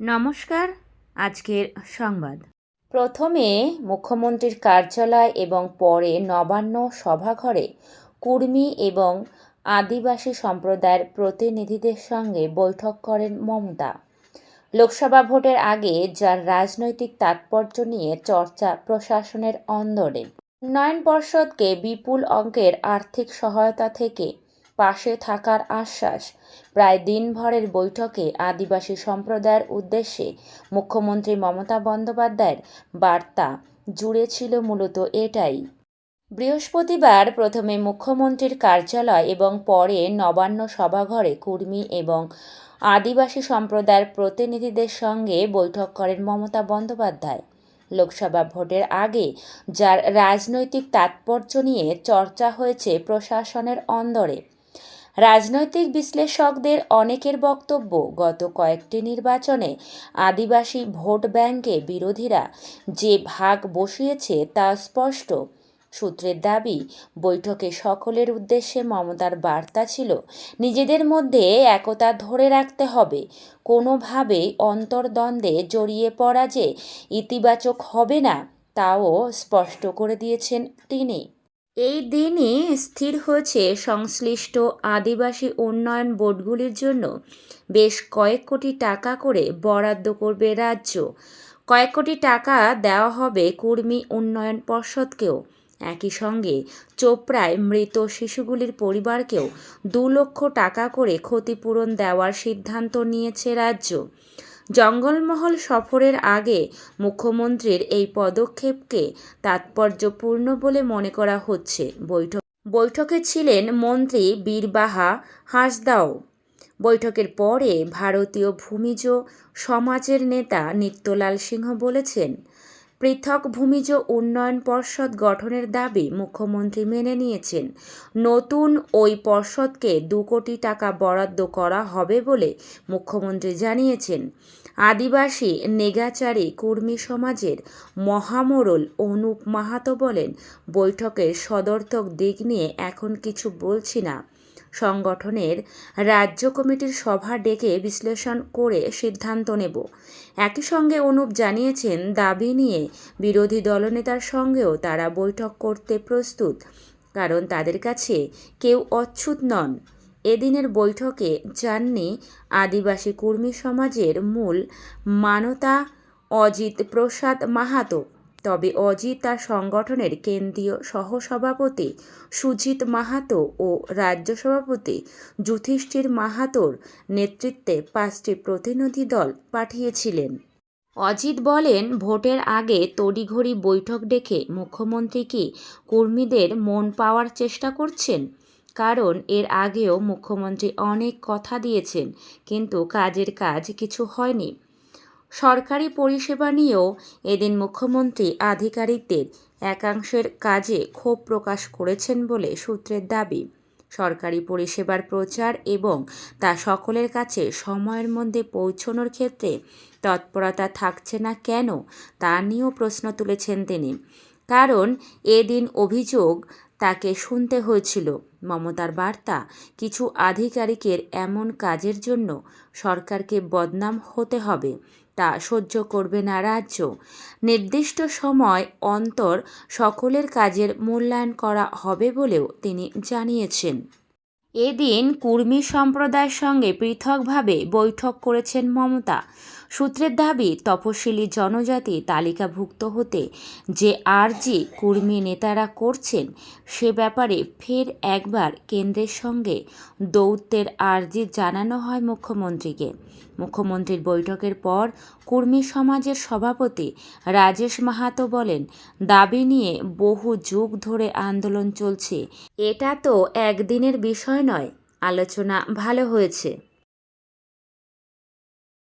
নমস্কার, আজকের সংবাদ। প্রথমে মুখ্যমন্ত্রীর কার্যালয় এবং পরে নবান্ন সভাঘরে কুর্মী এবং আদিবাসী সম্প্রদায়ের প্রতিনিধিদের সঙ্গে বৈঠক করেন মমতা। লোকসভা ভোটের আগে যার রাজনৈতিক তাৎপর্য নিয়ে চর্চা প্রশাসনের অন্দরে। উন্নয়ন পর্ষদকে বিপুল অঙ্কের আর্থিক সহায়তা থেকে পাশে থাকার আশ্বাস। প্রায় দিনভরের বৈঠকে আদিবাসী সম্প্রদায়ের উদ্দেশ্যে মুখ্যমন্ত্রী মমতা বন্দ্যোপাধ্যায়ের বার্তা জুড়ে ছিল মূলত এটাই। বৃহস্পতিবার প্রথমে মুখ্যমন্ত্রীর কার্যালয় এবং পরে নবান্ন সভাঘরে কর্মী এবং আদিবাসী সম্প্রদায়ের প্রতিনিধিদের সঙ্গে বৈঠক করেন মমতা বন্দ্যোপাধ্যায়। লোকসভা ভোটের আগে যার রাজনৈতিক তাৎপর্য নিয়ে চর্চা হয়েছে প্রশাসনের অন্দরে। রাজনৈতিক বিশ্লেষকদের অনেকের বক্তব্য, গত কয়েকটি নির্বাচনে আদিবাসী ভোট ব্যাংকে বিরোধীরা যে ভাগ বসিয়েছে তা স্পষ্ট। সূত্রের দাবি, বৈঠকে সকলের উদ্দেশ্যে মমতার বার্তা ছিল, নিজেদের মধ্যে একতা ধরে রাখতে হবে। কোনোভাবেই অন্তর্দ্বন্দ্বে জড়িয়ে পড়া যে ইতিবাচক হবে না, তাও স্পষ্ট করে দিয়েছেন তিনি। এই দিনই স্থির হয়েছে সংশ্লিষ্ট আদিবাসী উন্নয়ন বোর্ডগুলির জন্য। বেশ কয়েক কোটি টাকা করে বরাদ্দ করবে রাজ্য। কয়েক কোটি টাকা দেওয়া হবে কুর্মী উন্নয়ন পর্ষদকেও। একই সঙ্গে চোপড়ায় মৃত শিশুগুলির পরিবারকেও দু লক্ষ টাকা করে ক্ষতিপূরণ দেওয়ার সিদ্ধান্ত নিয়েছে রাজ্য। জঙ্গলমহল সফরের আগে মুখ্যমন্ত্রীর এই পদক্ষেপকে তাৎপর্যপূর্ণ বলে মনে করা হচ্ছে। বৈঠক বৈঠকে ছিলেন মন্ত্রী বীরবাহা হাঁসদাও। বৈঠকের পরে ভারতীয় ভূমিজ সমাজের নেতা নিত্যলাল সিংহ বলেছেন, পৃথক ভূমিজ উন্নয়ন পর্ষদ গঠনের দাবি মুখ্যমন্ত্রী মেনে নিয়েছেন। নতুন ওই পর্ষদকে দু কোটি টাকা বরাদ্দ করা হবে বলে মুখ্যমন্ত্রী জানিয়েছেন। আদিবাসী নেগাচারী কর্মী সমাজের মহামোড়ল অনুপ মাহাতো বলেন, বৈঠকের সদর্থক দিক নিয়ে এখন কিছু বলছি না। সংগঠনের রাজ্য কমিটির সভা ডেকে বিশ্লেষণ করে সিদ্ধান্ত নেব। একই সঙ্গে অনুপ জানিয়েছেন, দাবি নিয়ে বিরোধী দলনেতার সঙ্গেও তারা বৈঠক করতে প্রস্তুত, কারণ তাদের কাছে কেউ অচ্ছুত নন। এদিনের বৈঠকে যাননি আদিবাসী কর্মী সমাজের মূল মানতা অজিত প্রসাদ মাহাতো। তবে অজিত তার সংগঠনের কেন্দ্রীয় সহসভাপতি সুজিত মাহাতো ও রাজ্য সভাপতি যুধিষ্ঠির মাহাতোর নেতৃত্বে পাঁচটি প্রতিনিধি দল পাঠিয়েছিলেন। অজিত বলেন, ভোটের আগে তড়িঘড়ি বৈঠক ডেকে মুখ্যমন্ত্রী কি কর্মীদের মন পাওয়ার চেষ্টা করছেন? কারণ এর আগেও মুখ্যমন্ত্রী অনেক কথা দিয়েছেন, কিন্তু কাজের কাজ কিছু হয়নি। সরকারি পরিষেবা নিয়েও এদিন মুখ্যমন্ত্রী আধিকারিকদের একাংশের কাজে ক্ষোভ প্রকাশ করেছেন বলে সূত্রের দাবি। সরকারি পরিষেবার প্রচার এবং তা সকলের কাছে সময়ের মধ্যে পৌঁছনোর ক্ষেত্রে তৎপরতা থাকছে না কেন, তা নিয়েও প্রশ্ন তুলেছেন তিনি। কারণ এদিন অভিযোগ তাকে শুনতে হয়েছিল। মমতার বার্তা, কিছু আধিকারিকের এমন কাজের জন্য সরকারকে বদনাম হতে হবে, তা সহ্য করবে না রাজ্য। নির্দিষ্ট সময় অন্তর সকলের কাজের মূল্যায়ন করা হবে বলেও তিনি জানিয়েছেন। এদিন কুর্মী সম্প্রদায়ের সঙ্গে পৃথকভাবে বৈঠক করেছেন মমতা। সূত্রের দাবি তপশিলি জনজাতি তালিকাভুক্ত হতে যে আর্জি কুর্মী নেতারা করছেন, সে ব্যাপারে ফের একবার কেন্দ্রের সঙ্গে দৌত্যের আর্জি জানানো হয় মুখ্যমন্ত্রীকে। মুখ্যমন্ত্রীর বৈঠকের পর কুর্মী সমাজের সভাপতি রাজেশ মাহাতো বলেন, দাবি নিয়ে বহু যুগ ধরে আন্দোলন চলছে। এটা তো একদিনের বিষয় নয়। আলোচনা ভালো হয়েছে।